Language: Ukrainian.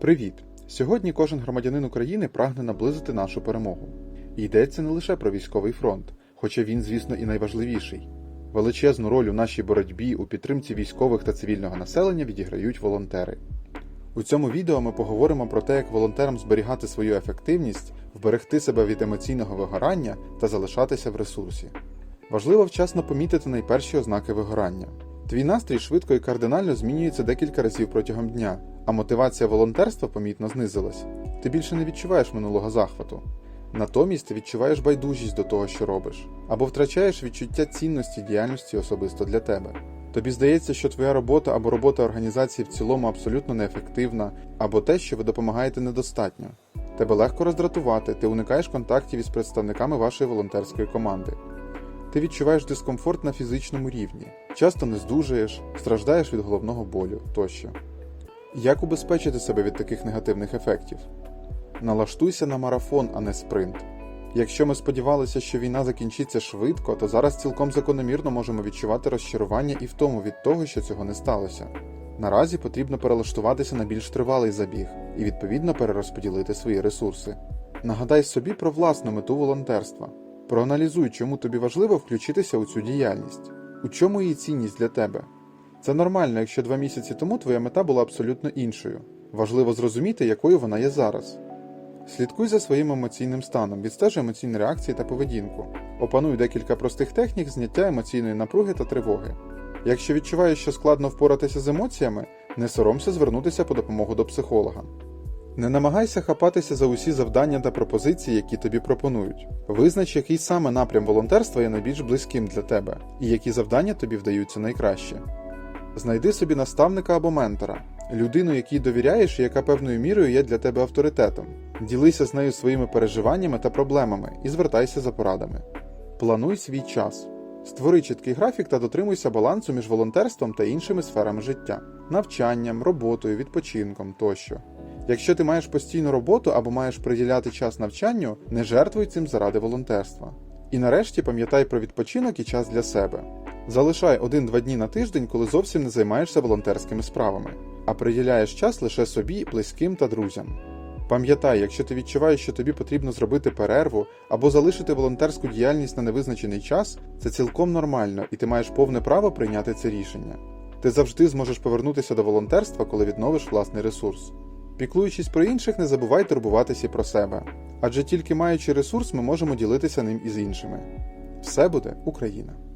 Привіт! Сьогодні кожен громадянин України прагне наблизити нашу перемогу. Йдеться не лише про військовий фронт, хоча він, звісно, і найважливіший. Величезну роль у нашій боротьбі у підтримці військових та цивільного населення відіграють волонтери. У цьому відео ми поговоримо про те, як волонтерам зберігати свою ефективність, вберегти себе від емоційного вигорання та залишатися в ресурсі. Важливо вчасно помітити найперші ознаки вигорання. Твій настрій швидко і кардинально змінюється декілька разів протягом дня, а мотивація волонтерства помітно знизилась. Ти більше не відчуваєш минулого захвату. Натомість ти відчуваєш байдужість до того, що робиш, або втрачаєш відчуття цінності діяльності особисто для тебе. Тобі здається, що твоя робота або робота організації в цілому абсолютно неефективна, або те, що ви допомагаєте недостатньо. Тебе легко роздратувати, ти уникаєш контактів із представниками вашої волонтерської команди. Ти відчуваєш дискомфорт на фізичному рівні, часто не здужуєш, страждаєш від головного болю тощо. Як убезпечити себе від таких негативних ефектів? Налаштуйся на марафон, а не спринт. Якщо ми сподівалися, що війна закінчиться швидко, то зараз цілком закономірно можемо відчувати розчарування і втому від того, що цього не сталося. Наразі потрібно перелаштуватися на більш тривалий забіг і відповідно перерозподілити свої ресурси. Нагадай собі про власну мету волонтерства. Проаналізуй, чому тобі важливо включитися у цю діяльність, у чому її цінність для тебе. Це нормально, якщо два місяці тому твоя мета була абсолютно іншою. Важливо зрозуміти, якою вона є зараз. Слідкуй за своїм емоційним станом, відстежуй емоційні реакції та поведінку. Опануй декілька простих технік зняття емоційної напруги та тривоги. Якщо відчуваєш, що складно впоратися з емоціями, не соромся звернутися по допомогу до психолога. Не намагайся хапатися за усі завдання та пропозиції, які тобі пропонують. Визнач, який саме напрям волонтерства є найбільш близьким для тебе, і які завдання тобі вдаються найкраще. Знайди собі наставника або ментора, людину, якій довіряєш і яка певною мірою є для тебе авторитетом. Ділися з нею своїми переживаннями та проблемами і звертайся за порадами. Плануй свій час. Створи чіткий графік та дотримуйся балансу між волонтерством та іншими сферами життя, навчанням, роботою, відпочинком тощо. Якщо ти маєш постійну роботу або маєш приділяти час навчанню, не жертвуй цим заради волонтерства. І нарешті пам'ятай про відпочинок і час для себе. Залишай один-два дні на тиждень, коли зовсім не займаєшся волонтерськими справами, а приділяєш час лише собі, близьким та друзям. Пам'ятай, якщо ти відчуваєш, що тобі потрібно зробити перерву або залишити волонтерську діяльність на невизначений час, це цілком нормально, і ти маєш повне право прийняти це рішення. Ти завжди зможеш повернутися до волонтерства, коли відновиш власний ресурс. Піклуючись про інших, не забувай турбуватися про себе. Адже тільки маючи ресурс, ми можемо ділитися ним із іншими. Все буде Україна!